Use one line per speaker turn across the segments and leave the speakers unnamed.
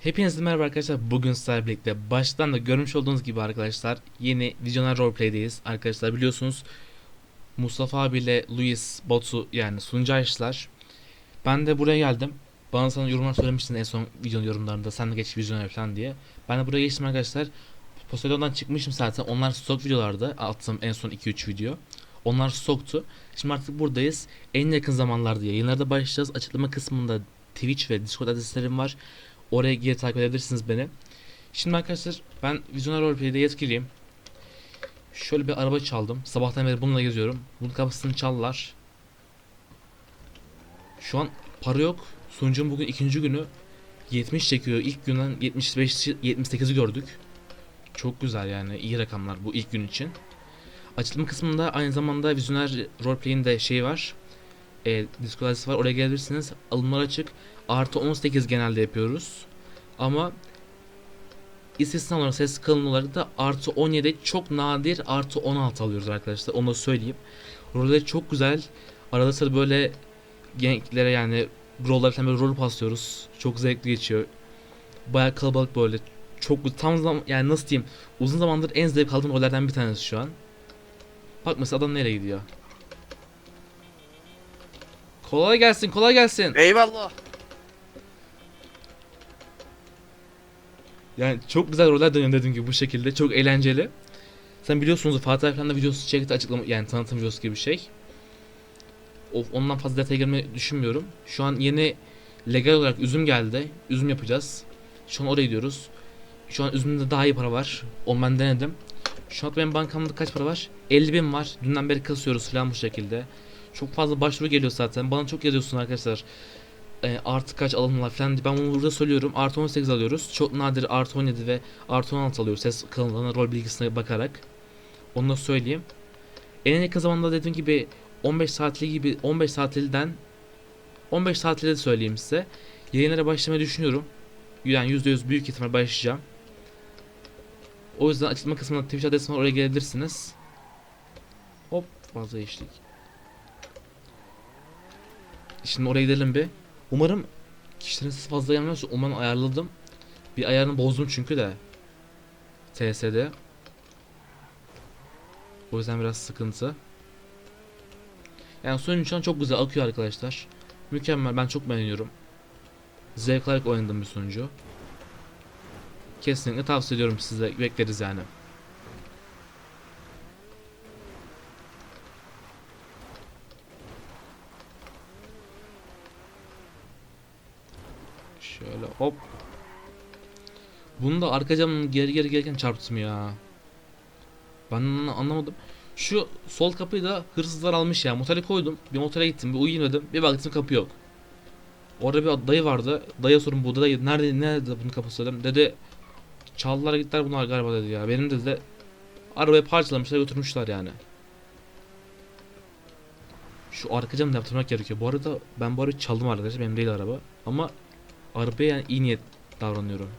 Hepinize merhaba arkadaşlar. Bugün sizlerle birlikte baştan da görmüş olduğunuz gibi arkadaşlar yeni Vizyoner Roleplay'deyiz. Arkadaşlar biliyorsunuz Mustafa abiyle Luis Batu yani sunucu açtılar. Ben de buraya geldim. Bana sana yorumlar söylemiştin en son videonun yorumlarında sen de geç Vizyoner falan diye. Ben de buraya geçtim arkadaşlar. Poseidon'dan çıkmışım zaten. Onlar stok videolardı. Attım en son 2-3 video. Onlar stoktu. Şimdi artık buradayız. En yakın zamanlarda yayınlarda başlayacağız. Açıklama kısmında Twitch ve Discord adreslerim var. Oraya geri takip edebilirsiniz beni. Şimdi arkadaşlar ben Vizyoner Roleplay'de yetkiliyim. Şöyle bir araba çaldım. Sabahtan beri bununla geziyorum. Bunun kapısını çaldılar. Şu an para yok. Sunucunun bugün ikinci günü. 70 çekiyor. İlk günden 75 78'i gördük. Çok güzel yani iyi rakamlar bu ilk gün için. Açılım kısmında aynı zamanda Vizyoner Roleplay'in de şeyi var. E, Discord var. Oraya gelebilirsiniz. Alımlar açık. Artı 18 genelde yapıyoruz. Ama istisna olarak ses kalın olarak da artı 17 çok nadir artı 16 alıyoruz arkadaşlar. Onu da söyleyeyim. Roller çok güzel. Arada sırada böyle gençlere yani roller falan böyle rol paslıyoruz. Çok zevkli geçiyor. Baya kalabalık böyle. Çok tam zaman yani nasıl diyeyim uzun zamandır en zevk aldığım rollerden bir tanesi şu an. Bak mesela adam nereye gidiyor? Kolay gelsin, kolay gelsin.
Eyvallah.
Yani çok güzel roller dönüyor dediğim gibi bu şekilde. Çok eğlenceli. Sen biliyorsunuz Fatih Erkan'da videosu çekti açıklama yani tanıtım videosu gibi bir şey. Of, ondan fazla detaya girmeyi düşünmüyorum. Şu an yeni legal olarak üzüm geldi. Üzüm yapacağız. Şu an oraya gidiyoruz. Şu an üzümde daha iyi para var. Onu ben denedim. Şu an benim bankamda kaç para var? 50 bin var. Dünden beri kasıyoruz falan bu şekilde. Çok fazla başvuru geliyor zaten. Bana çok yazıyorsun arkadaşlar. E, artı kaç alımlar falan diye. Ben bunu burada söylüyorum. Artı 18 alıyoruz. Çok nadir artı 17 ve artı 16 alıyoruz. Ses kalınlığına, rol bilgisine bakarak. Onu da söyleyeyim. En yakın zamanda dediğim gibi 15 saatli gibi 15 saatliden 15 saatli söyleyeyim size. Yayınlara başlamayı düşünüyorum. Yani %100 büyük ihtimal başlayacağım. O yüzden açıklama kısmında Twitch adresim var oraya gelebilirsiniz. Hop fazla geçtik. Şimdi oraya gidelim bir. Umarım kişilerin sesi fazla gelmez. Umarım ayarladım. Bir ayarını bozdum çünkü de. TS'de. O yüzden biraz sıkıntı. Yani sonuç şu an çok güzel akıyor arkadaşlar. Mükemmel ben çok beğeniyorum. Zevk alarak oynadığım bir sunucu. Kesinlikle tavsiye ediyorum size bekleriz yani. Şöyle hop. Bunu da arka camın geri geri gelirken çarptım ya. Ben anlamadım. Şu sol kapıyı da hırsızlar almış ya. Motora koydum. Bir motora gittim. Bir uyuyayım dedim. Bir baktım kapı yok. Orada bir dayı vardı. Dayıya sorun bu dayı nerede nerede bunun kapısı dedim. Dedi çaldılar gittiler bunlar galiba dedi ya. Benim dedi de arabayı parçalamışlar götürmüşler yani. Şu arka camı yaptırmak gerekiyor. Bu arada ben bu arabayı çaldım arkadaşlar. Benim değil araba. Ama arabaya yani iyi niyet davranıyorum.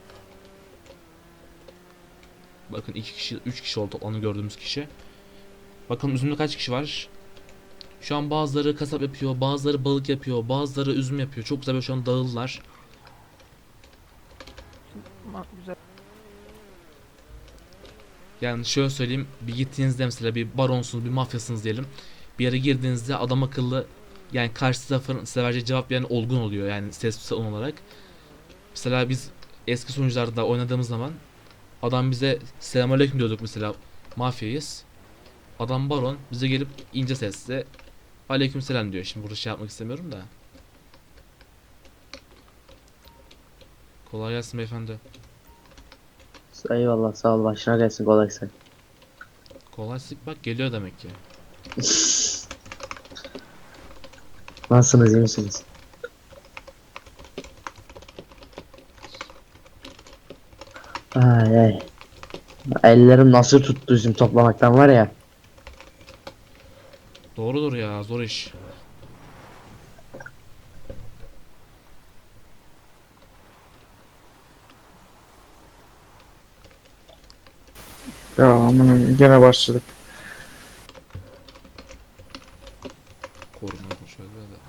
Bakın iki kişi, üç kişi oldu toplamda gördüğümüz kişi. Bakın üzümde kaç kişi var? Şu an bazıları kasap yapıyor, bazıları balık yapıyor, bazıları üzüm yapıyor. Çok güzel böyle şu an dağıldılar.
Güzel.
Yani şöyle söyleyeyim, bir gittiğinizde mesela bir baronsunuz, bir mafyasınız diyelim. Bir yere girdiğinizde adam akıllı yani karşı tarafın size vereceği cevap yani olgun oluyor yani ses ton olarak. Mesela biz eski sunucularda oynadığımız zaman adam bize selamünaleyküm diyorduk mesela mafyayız. Adam baron bize gelip ince sesle aleykümselam diyor. Şimdi burada şey yapmak istemiyorum da. Kolay gelsin beyefendi.
Eyvallah sağ ol başına gelsin kolaysa.
Kolaylık bak geliyor demek ki.
Nasılsınız iyi misiniz? Ay ay. Ellerim nasıl tuttu üzüm toplamaktan var ya.
Doğrudur ya zor iş.
Ya aman gene başladık.
Koruma şöyle de.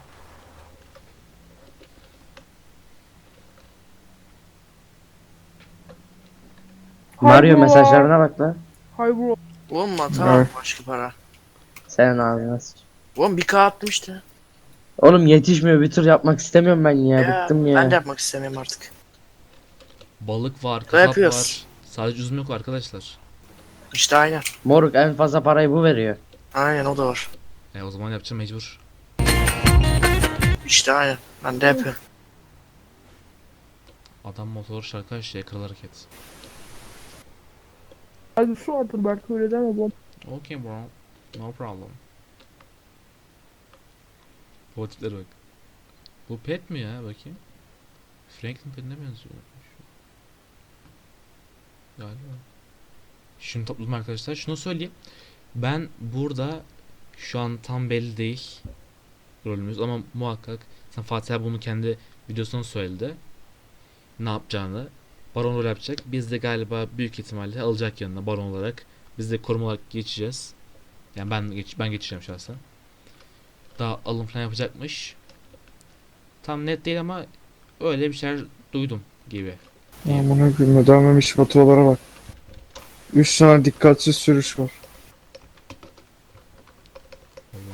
Mario mesajlarına bak lan.
Hay bro.
Oğlum
Evet.
başka para.
Senin ağzına sıç.
Oğlum bir K atmıştı.
Oğlum yetişmiyor bir tur yapmak istemiyorum ben ya.
Ya,
Bıktım ya.
Ben de yapmak istemiyorum artık.
Balık var, kasap var. Sadece üzüm yok arkadaşlar.
İşte aynen.
Moruk en fazla parayı bu veriyor.
Aynen o da var.
E o zaman yapacağım mecbur.
İşte aynen. Ben de yapıyorum.
Adam motor şarkı şey kral hareket.
Hadi su atır belki öyle deme bro.
Okay bro. No problem. Bu tiplere bak. Bu pet mi ya bakayım? Franklin petine benziyor. Galiba. Şunu topladım arkadaşlar. Şunu söyleyeyim. Ben burada şu an tam belli değil rolümüz ama muhakkak sen Fatih abi bunu kendi videosunda söyledi. Ne yapacağını. Baron rol yapacak. Biz de galiba büyük ihtimalle alacak yanına baron olarak. Biz de koruma olarak geçeceğiz. Yani ben geç, ben geçeceğim şahsen. Daha alım falan yapacakmış. Tam net değil ama öyle bir şeyler duydum gibi.
Amına koyayım ödenmemiş faturalara bak. 3 tane dikkatsiz sürüş var.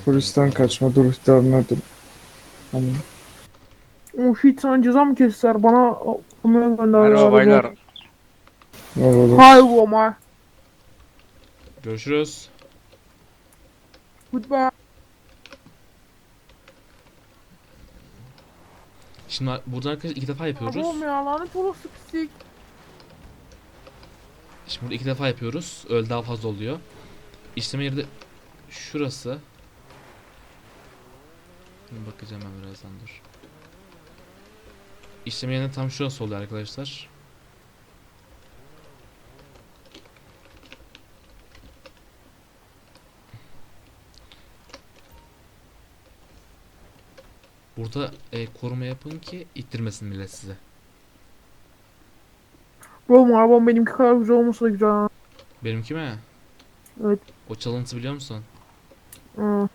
Polisten kaçma dur ihtarına dur. Aman.
O shit sana ceza mı kestiler? Bana bunu gönderdiler.
Merhaba baylar.
Bro my.
Görüşürüz.
Goodbye.
Şimdi burada arkadaşlar iki defa yapıyoruz.
Oğlum ya lanet olası pislik.
Şimdi burada iki defa yapıyoruz. Öyle daha fazla oluyor. İşleme yeri de şurası. Şimdi bakacağım ben birazdan dur. İşleme yerine tam şurası oluyor arkadaşlar. Burada e, koruma yapın ki ittirmesin millet size.
Bro arabam benimki kadar güzel olmasa da güzel.
Benimki mi?
Evet.
O çalıntı biliyor musun?
Hı.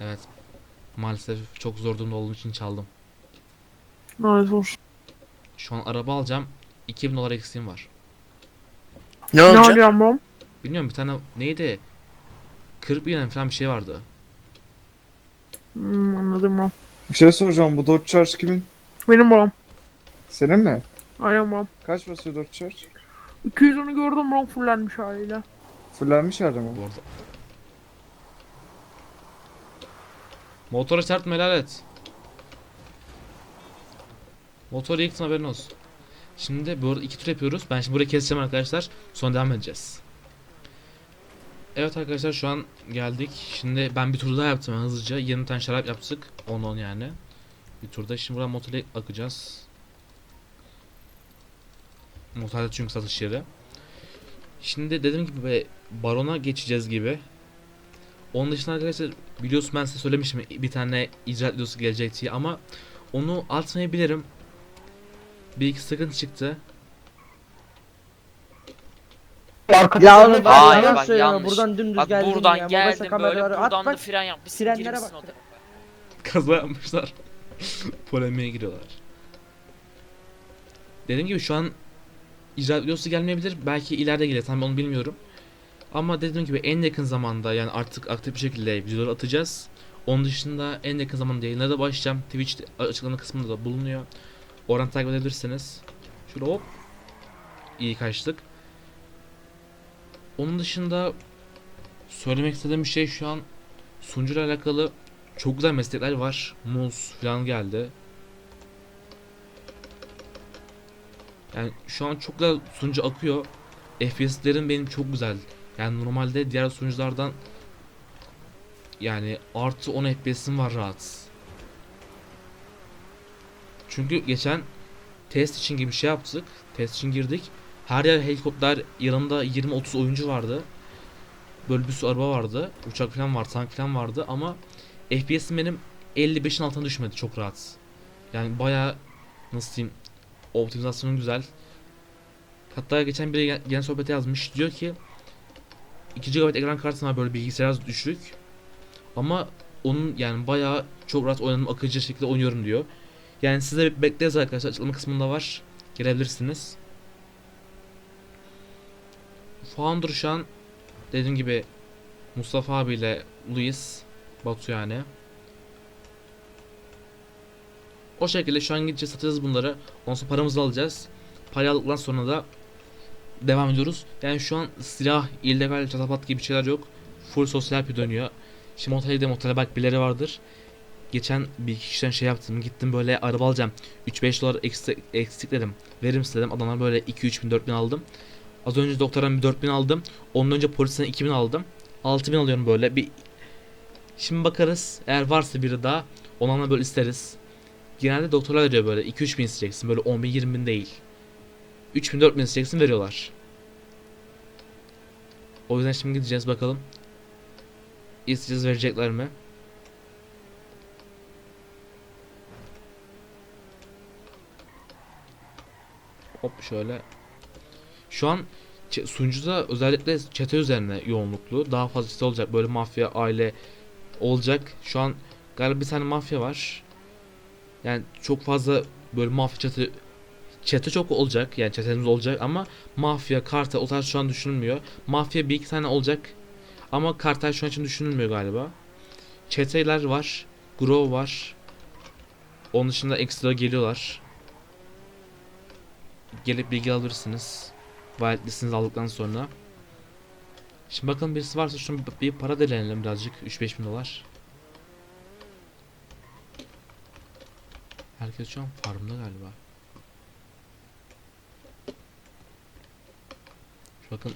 Evet. Maalesef çok zor durumda olduğum için çaldım.
Olsun.
Şu an araba alacağım. 2000 dolar eksiğim var.
Ne
Ne
olacak?
alacağım bro?
Bilmiyorum bir tane neydi? 40 bin lira falan bir şey vardı.
Hmm, anladım bro.
Bir şey soracağım bu Dodge Charge kimin?
Benim bro.
Senin mi?
Aynen bro.
Kaç basıyor Dodge Charge?
210'u gördüm bro fullenmiş haliyle.
Fullenmiş halde mi?
Bu arada. Motora çarpma helal et. Motoru yıktın haberin olsun. Şimdi bu arada iki tur yapıyoruz. Ben şimdi burayı keseceğim arkadaşlar. Sonra devam edeceğiz. Evet arkadaşlar şu an geldik. Şimdi ben bir tur daha yaptım hızlıca. 20 tane şarap yaptık. 10-10 yani. Bir turda. Şimdi buradan motorla akacağız. Motorda çünkü satış yeri. Şimdi dediğim gibi be, barona geçeceğiz gibi. Onun dışında arkadaşlar biliyorsun ben size söylemiştim bir tane icraat videosu gelecek diye ama onu atmayabilirim. Bir iki sıkıntı çıktı.
Ya oğlum bak
Hayır,
yalan
bak, yanlış.
Buradan dümdüz
Bak
geldin
buradan
ya. Mobese
geldim böyle
kameraları at
buradan da
bak.
fren yapmışsın
sirenlere bak.
Kaza yapmışlar. Polemiğe giriyorlar. Dediğim gibi şu an icraat videosu gelmeyebilir. Belki ileride gelir. Tam onu bilmiyorum. Ama dediğim gibi en yakın zamanda yani artık aktif bir şekilde videoları atacağız. Onun dışında en yakın zamanda yayınlara da başlayacağım. Twitch açıklama kısmında da bulunuyor. Oradan takip edebilirsiniz. Şöyle hop. İyi kaçtık. Onun dışında söylemek istediğim şey şu an sunucuyla alakalı çok güzel meslekler var. Muz falan geldi. Yani şu an çok güzel sunucu akıyor. FPS'lerim benim çok güzel. Yani normalde diğer sunuculardan yani artı 10 FPS'im var rahat. Çünkü geçen test için gibi bir şey yaptık. Test için girdik. Her yer helikopter yanımda 20-30 oyuncu vardı. Böyle bir sürü araba vardı. Uçak falan var, tank falan vardı ama FPS'im benim 55'in altına düşmedi çok rahat. Yani baya nasıl diyeyim optimizasyonu güzel. Hatta geçen biri gen- sohbete yazmış diyor ki 2 GB ekran kartım var böyle bilgisayar düşük. Ama onun yani baya çok rahat oynadım akıcı şekilde oynuyorum diyor. Yani size bekleriz arkadaşlar açıklama kısmında var. Gelebilirsiniz. Founder şu an dediğim gibi Mustafa abiyle Luis Batu yani. O şekilde şu an gideceğiz satacağız bunları. Ondan sonra paramızı alacağız. Parayı aldıktan sonra da devam ediyoruz. Yani şu an silah, illegal çatapat gibi şeyler yok. Full sosyal bir dönüyor. Şimdi otele gidelim otele bak birileri vardır. Geçen bir iki kişiden şey yaptım. Gittim böyle araba alacağım. 3-5 dolar eksik, eksikledim. Verim istedim. Adamlar böyle 2-3 bin 4 bin aldım. Az önce doktordan bir 4 bin aldım. Ondan önce polisten 2 bin aldım. 6 bin alıyorum böyle. Bir Şimdi bakarız. Eğer varsa biri daha onlarla böyle isteriz. Genelde doktorlar diyor böyle 2-3 bin isteyeceksin. Böyle 10 bin 20 bin değil. 3 bin 4 bin isteyeceksin veriyorlar. O yüzden şimdi gideceğiz bakalım. İsteyeceğiz verecekler mi? Hop şöyle. Şu an sunucuda özellikle çete üzerine yoğunluklu. Daha fazla çete olacak. Böyle mafya, aile olacak. Şu an galiba bir tane mafya var. Yani çok fazla böyle mafya çete çete çok olacak. Yani çetemiz olacak ama mafya, kartel o tarz şu an düşünülmüyor. Mafya bir iki tane olacak. Ama kartel şu an için düşünülmüyor galiba. Çeteler var. Grow var. Onun dışında ekstra geliyorlar. Gelip bilgi alırsınız. Validelisiniz aldıktan sonra. Şimdi bakalım birisi varsa şunu bir para delenelim birazcık. 3-5 bin dolar. Herkes şu an farmda galiba. Şu bakın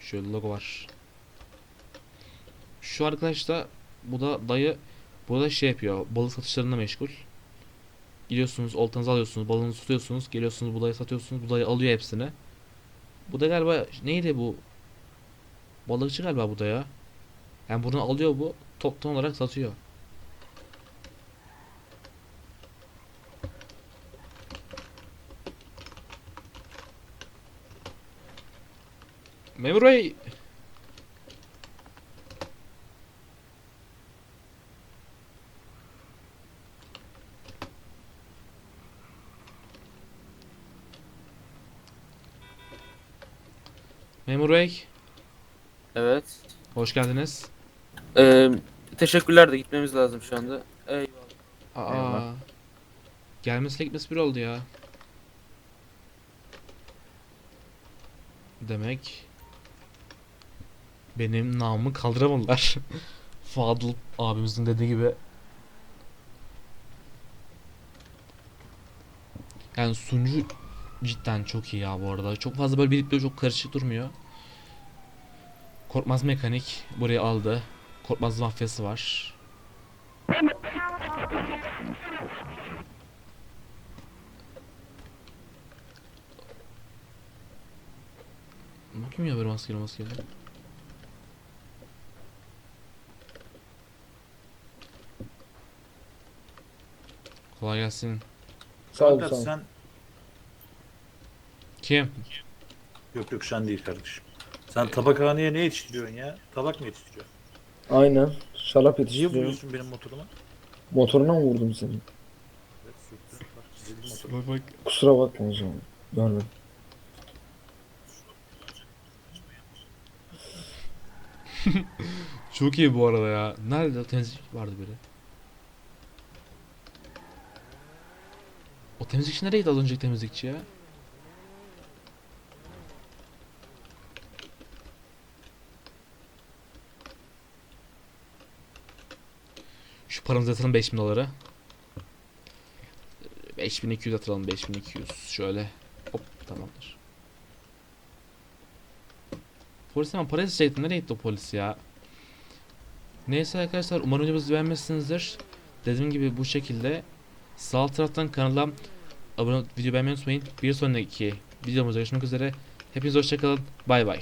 şöyle logo var. Şu arkadaş da bu da dayı burada şey yapıyor. Balık satışlarında meşgul. Gidiyorsunuz oltanızı alıyorsunuz balığınızı tutuyorsunuz geliyorsunuz budayı satıyorsunuz budayı alıyor hepsini. Bu da galiba neydi bu? Balıkçı galiba bu da ya. Yani bunu alıyor bu toptan olarak satıyor. Memur Bey. Memur Bey,
Evet.
hoş geldiniz.
Ee, teşekkürler de gitmemiz lazım şu anda. Eyvallah.
Aa,
Eyvallah.
gelmesiyle gitmesi bir oldu ya. Demek benim namımı kaldıramadılar. Fadıl abimizin dediği gibi. Yani sunucu cidden çok iyi ya bu arada. Çok fazla böyle birlikte çok karışık durmuyor. Korkmaz mekanik burayı aldı. Korkmaz mafyası var. Kim ya böyle maskeli maskeli? Kolay gelsin.
Sağ ol, sağ ol.
sen
Kim?
yok yok sen değil kardeşim. Sen tabakhaneye ne yetiştiriyorsun ya? Tabak mı yetiştiriyorsun?
Aynen. Şarap
Niye
yetiştiriyorum.
vuruyorsun benim motoruma?
Motoruna mı vurdum seni?
Evet. Bak, çizildi.
Bak bak.
Kusura bakma o zaman. Görmedim.
Çok iyi bu arada ya. Nerede temizlik vardı biri? O temizlikçi nereye gitti az önceki temizlikçi ya? Paramızı yatıralım 5000 doları. 5200 yatıralım 5200 şöyle. Hop tamamdır. Polis hemen para isteyecektim. Nereye gitti o polis ya? Neyse arkadaşlar umarım videomuzu beğenmişsinizdir. Dediğim gibi bu şekilde sağ taraftan kanala abone video beğenmeyi unutmayın. Bir sonraki videomuzda görüşmek üzere. Hepinize hoşçakalın. Bay bay.